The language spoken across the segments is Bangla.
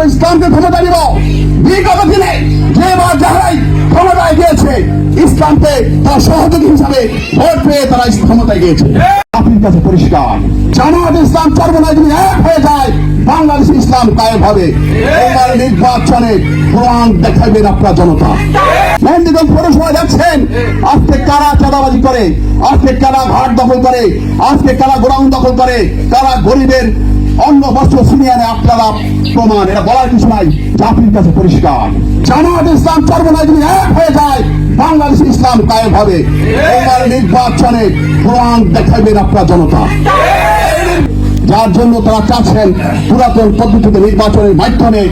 ছিল ইসলামকে ক্ষমতা বিগত দিনে যে বা যারাই ক্ষমতায় গিয়েছে, ইসলামকে তার সহযোগী হিসাবে ভোট পেয়ে তারা ক্ষমতায় গিয়েছে। কাছে পরিষ্কার, জামাত ইসলাম যদি এক হয়ে যায়, বাংলাদেশ ইসলাম কায়েম হবে। এবার নির্বাচনে দেখাবেন আপনার জনতা। মেহেন্দিগঞ্জ পৌরসভা যাচ্ছেন, আজকে কারা চাঁদাবাজি করে? আজকে কারা ঘাট দখল করে? আজকে কারা গোডাউন দখল করে? কারা গরিবের অন্য বস্ত্র ছিনিয়ে আনে আপনারা প্রমাণ, এটা বলার কিছু নাই, জাতির কাছে পরিষ্কার। জামাত ইসলাম চর্মনায় যদি এক হয়ে যায়, বাংলাদেশ ইসলাম কায়েম হবে। এবার নির্বাচনে প্রমাণ দেখাবেন আপনার জনতা। যার জন্য তারা চাচ্ছেন পুরাতন পদ্ধতিতে নির্বাচনের মাধ্যমে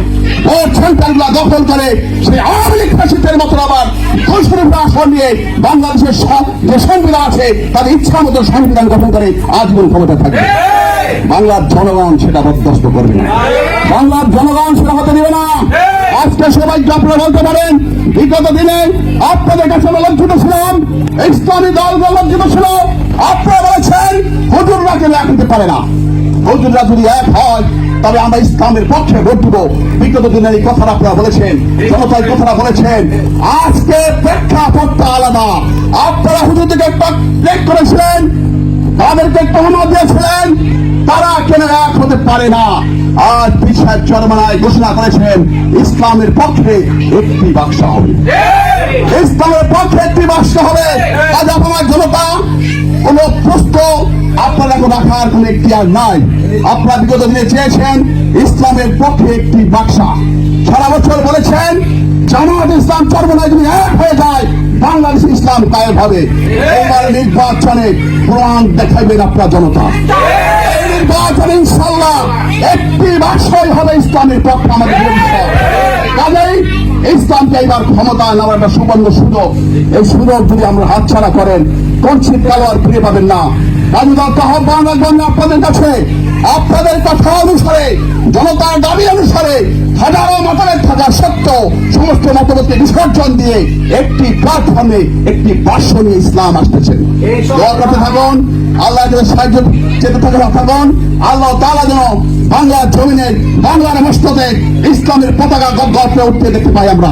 ভোট সেন্টারগুলো দখল করে, সেই আওয়ামী লীগ ফ্যাসিস্টের মতো আবার দোষরূপরা আসন নিয়ে বাংলাদেশের সব যে সংবিধান আছে, তাদের ইচ্ছা মতো সংবিধান গঠন করে আজীবন ক্ষমতা থাকবে। বাংলার জনগণ সেটা বরদাস্ত করবে না। বাংলার জনগণ সেটা হতে দিবে না। আজকে সবাই আপনারা বলতে পারেন। বিগত দিনে আপনাদের কাছে লজ্জিত ছিলাম। ইসলামী দলগুলো লজ্জিত ছিল। আপনারা বলেছেন হুজুররা কেন এক হতে পারে না? হুজুররা যদি এক হয় তবে আমরা ইসলামের পক্ষে ভোট দিব। বিগত দিনের এই কথাটা আপনারা বলেছেন জনতা এই কথাটা বলেছেন। আজকে প্রেক্ষাপটটা আলাদা। আপনারা হুজুরদেরকে প্রেক করেছিলেন। তাদেরকে তহমত দিয়েছিলেন, তারা কেন এক হতে পারে না? পীর সাহেব চরমানায় ঘোষণা করেছেন, ইসলামের পক্ষে একটি বাক্স হবে। ইসলামের পক্ষে একটি বাক্স হবে। আজ আপনার জনতা, কোন প্রশ্ন আপনার এখন রাখার কোন একটি আর নাই। আপনারা বিগত দিনে চেয়েছেন, ইসলামের পক্ষে একটি বাক্সা। সারা বছর বলেছেন, জামাত ইসলাম চর্মনায় যদি এক হয়ে যায় বাংলাদেশ ইসলাম কায়েম হবে। এবার নির্বাচনে প্রমাণ দেখাইবেন আপনার জনতা। নির্বাচনে ইনশাল্লাহ একটি বাক্সই হবে ইসলামের পক্ষে আমাদের কাজেই ইসলামকে ক্ষমতা নেওয়ার একটা সুবর্ণ সুযোগ। এই সুযোগ যদি আমরা হাতছাড়া করেন কঞ্চিত কালো আর ফিরে পাবেন না। কাজীদত্ত আহ্বান রাখবেন আপনাদের কাছে। আপনাদের কথা অনুসারে, জনতার দাবি অনুসারে হাজারো মতামত থাকা সত্ত্বেও সমস্ত মতামতকে বিসর্জন দিয়ে একটি প্ল্যাটফর্মে একটি বাস্য নিয়ে ইসলাম আসতেছেন থাকুন, আল্লাহ সাহায্য যেতে থাকুন থাকুন। আল্লাহ তালা যেন বাংলার জমিনে, বাংলার মস্ততে ইসলামের পতাকা গল্পে উঠতে দেখতে পাই আমরা।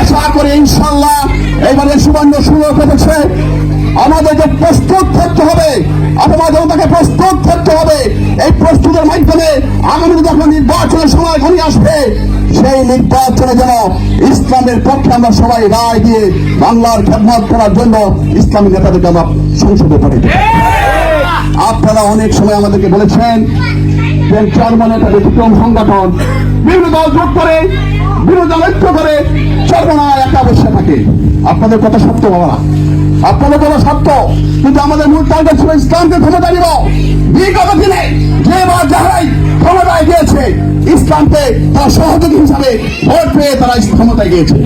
আশা করি ইনশাল্লাহ এবারে সুবর্ণ সুযোগ পেতেছে আমাদেরকে প্রস্তুত থাকতে হবে জনতাকে প্রস্তুত থাকতে হবে। এই প্রস্তুতের মাধ্যমে আগামী যখন নির্বাচনের সময় ঘনিয়ে আসবে, সেই নির্বাচনে যেন ইসলামের পক্ষে আমরা সবাই রায় দিয়ে বাংলার খেদমত করার জন্য ইসলামী নেতাদেরকে আমরা সংসদে পাঠাই আপনারা অনেক সময় আমাদেরকে বলেছেন একটা সংগঠন, বিভিন্ন দল যোগ করে, বিভিন্ন দল করে চরমনা একা বসে থাকে। আপনাদের কথা সত্য বাবা আপনাদের কথা সত্য, কিন্তু আমাদের মূল টার্গেট ছিল ইসলামকে ক্ষমতা নিব। বিগত দিনে যে বা যারাই ক্ষমতায় গিয়েছে, ইসলামকে তার সহযোগী হিসাবে ভোট পেয়ে তারা ক্ষমতায় গিয়েছে।